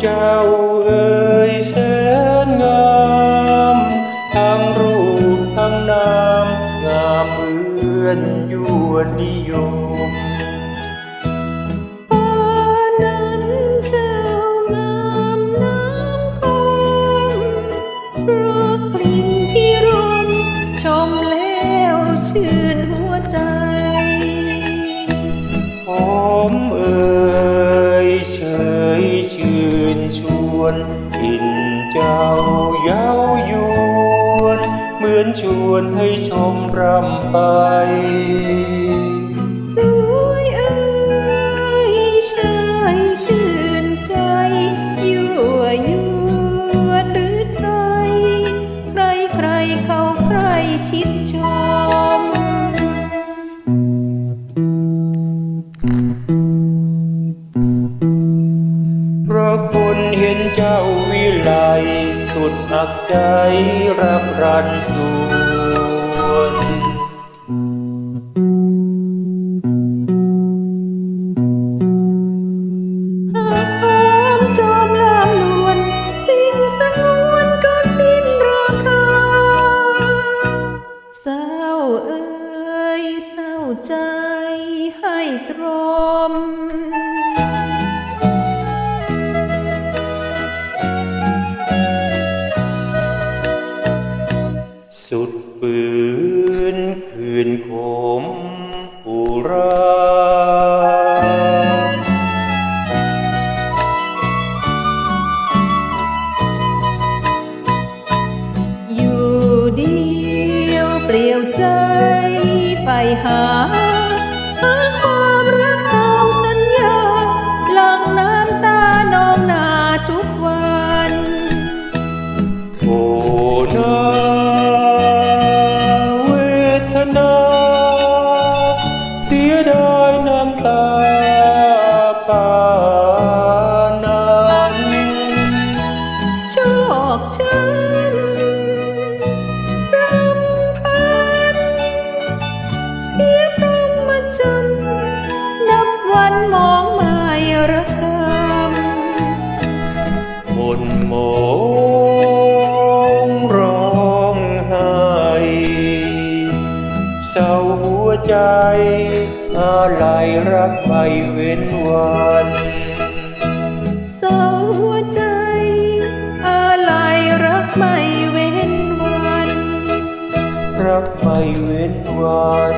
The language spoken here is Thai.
เจ้าเอ่ยแสนงามทั้งรูปทั้งนามงามเหมือนยวนนิยมาเย้ายวน เหมือนชวนให้ชมรำไป สวยเอ้ยชายชื่นใจ ยั่วยวนหรือไทย ใครใครเขาใครชิด สุดอักใจรักรันจวนหากหอมจอมลามลวนสิ้นสงวนก็สิ้นราคาเศร้าเอ่ยเศร้าใจให้ตรม เปลี่ยวใจใฝ่หาหาความรักตามสัญญาหลังน้ำตานองนาทุกวันโอ้นาเวทนา เสียดาย มองร้องไห้เศร้าหัวใจอะไรรักไม่เว้นวันเศร้าหัวใจอะไรรักไม่เว้นวัน รักไม่เว้นวัน